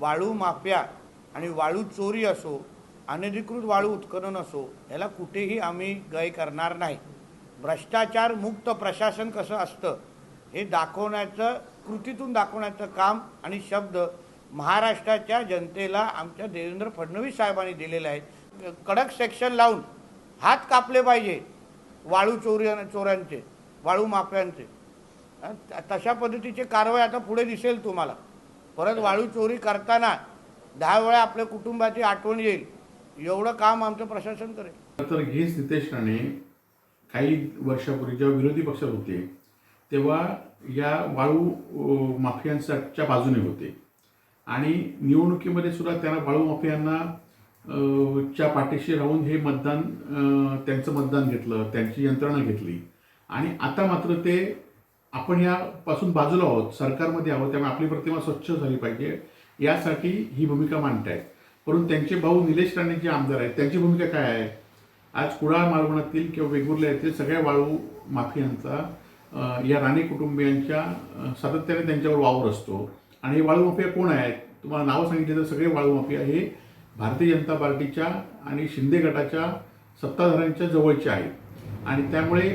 वाळू माफिया आणि वाळू चोरी असो अनधिकृत वाळू उत्खनन असो याला कुठेही आम्ही गय करणार नाही. भ्रष्टाचार मुक्त प्रशासन कसं असतं हे दाखवण्याचं कृतीतून दाखवण्याचं काम आणि शब्द महाराष्ट्राच्या जनतेला आमच्या देवेंद्र फडणवीस साहेबांनी दिलेले आहेत. कडक सेक्शन लावून हात कापले पाहिजे वाळू चोरी चोऱ्यांचे वाळू माफ्यांचे. तशा पद्धतीचे कारवाई आता पुढे दिसेल तुम्हाला. परत वाळू चोरी करताना दहा वेळा आपल्या कुटुंबाची आठवण येईल. एवढं काम आमचं प्रशासन करेल. तर हेच नितेश राणे काही वर्षापूर्वी जेव्हा विरोधी पक्षात होते तेव्हा या वाळू माफियांच्या बाजूने होते. आणि निवडणुकीमध्ये सुद्धा त्यांना वाळू माफियांना च्या पाठीशी राहून हे मतदान त्यांचं मतदान घेतलं त्यांची यंत्रणा घेतली. आणि आता मात्र ते आपण यापासून बाजूला आहोत सरकारमध्ये आहोत त्यामुळे आपली प्रतिमा स्वच्छ झाली पाहिजे. यासाठी ही भूमिका मांडतायत. परंतु त्यांचे भाऊ निलेश राणे जे आमदार आहेत त्यांची भूमिका काय आहे? आज कुडाळ मालवणातील किंवा वेगुर्ला येथील सगळ्या वाळू माफियांचा या राणे कुटुंबियांच्या सातत्याने त्यांच्यावर वावर असतो. आणि हे वाळू माफिया कोण आहेत? तुम्हाला नावं सांगितले तर सगळे वाळू माफिया हे भारतीय जनता पार्टीच्या आणि शिंदे गटाच्या सत्ताधाऱ्यांच्या जवळचे आहेत. आणि त्यामुळे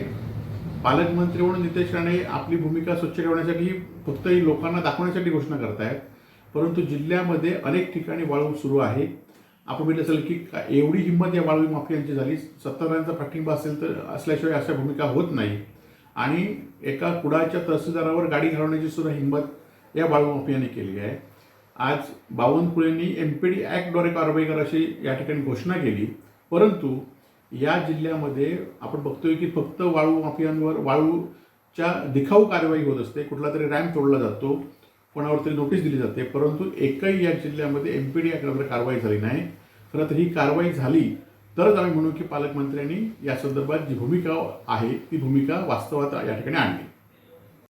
पालकमंत्री म्हणून नितेश राणे आपली भूमिका स्वच्छ ठेवण्यासाठी फक्त ही लोकांना दाखवण्यासाठी घोषणा करतायत. परंतु जिल्ह्यामध्ये अनेक ठिकाणी वाळू सुरू आहे. आपण बघितलं असेल की का- एवढी हिंमत या वाळवी माफियांची झाली. सत्ताधाऱ्यांचा पाठिंबा असेल तर असल्याशिवाय अशा भूमिका होत नाही. आणि एका कुडाच्या तहसीलदारावर गाडी घालवण्याची सुद्धा हिंमत या वाळू माफियांनी केली आहे. आज बावनकुळेंनी एम पी डी ॲक्टद्वारे कारवाई करा अशी या ठिकाणी घोषणा केली. परंतु या जिल्ह्यामध्ये आपण बघतोय की फक्त वाळू माफियांवर वाळूच्या दिखाऊ कारवाई होत असते. कुठला तरी रॅम्प तोडला जातो. कोणावर तरी नोटीस दिली जाते. परंतु एकही या जिल्ह्यामध्ये एम पी डी ॲक्टद्वारे कारवाई झाली नाही. खरं तर ही कारवाई झाली तरच आम्ही म्हणू की पालकमंत्र्यांनी या संदर्भात जी भूमिका आहे ती भूमिका वास्तवात या ठिकाणी आणली.